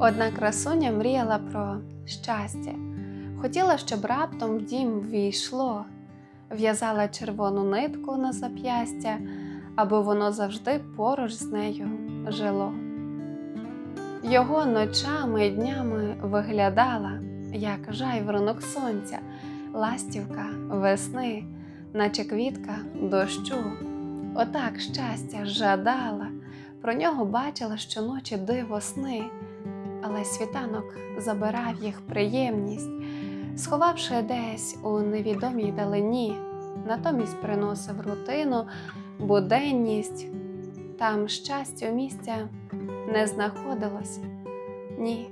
Одна красуня мріяла про щастя. Хотіла, щоб раптом в дім ввійшло, в'язала червону нитку на зап'ястя, аби воно завжди поруч з нею жило. Його ночами й днями виглядала, як жайворонок сонця, ластівка весни, наче квітка дощу. Отак щастя жадала, про нього бачила щоночі диво сни, але світанок забирав їх приємність, сховавши десь у невідомій далині, натомість приносив рутину, буденність. Там щастя місця не знаходилось. Ні.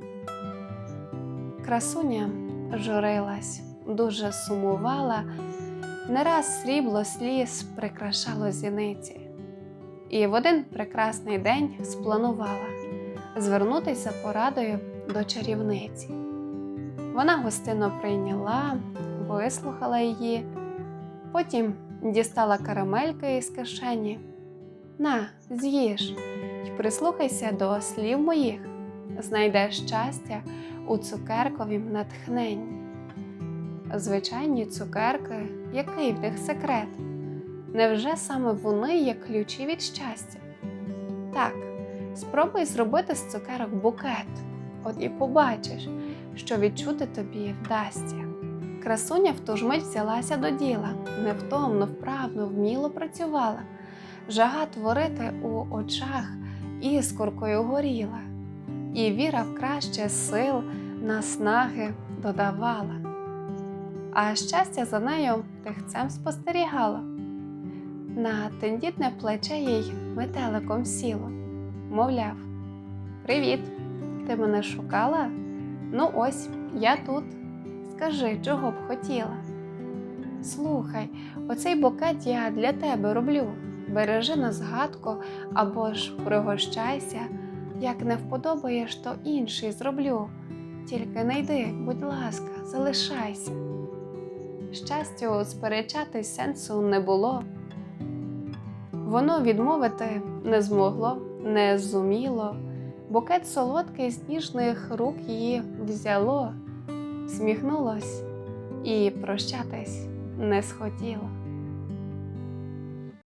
Красуня журилась, дуже сумувала, не раз срібло сліз прикрашало зіниці. І в один прекрасний день спланувала звернутися порадою до чарівниці. Вона гостинно прийняла, вислухала її, потім дістала карамельки із кишені. На, з'їж і прислухайся до слів моїх, знайдеш щастя у цукерковім натхненні. Звичайні цукерки, який в них секрет? Невже саме вони є ключі від щастя? Так, спробуй зробити з цукерок букет, от і побачиш, що відчути тобі вдасться. Красуня в ту ж мить взялася до діла, невтомно, вправно, вміло працювала. Жага творити у очах іскоркою горіла, і віра в краще сил наснаги додавала. А щастя за нею тихцем спостерігало. На тендітне плече їй метеликом сіло, мовляв: Привіт! Ти мене шукала? Ну ось, я тут. Скажи, чого б хотіла. Слухай, оцей букет я для тебе роблю. Бережи на згадку або ж пригощайся. Як не вподобаєш, то інший зроблю. Тільки не йди, будь ласка, залишайся. Щастю, сперечатись сенсу не було. Воно відмовити не змогло, не зуміло. Букет солодкий з ніжних рук її взяло, всміхнулось і прощатись не схотіло.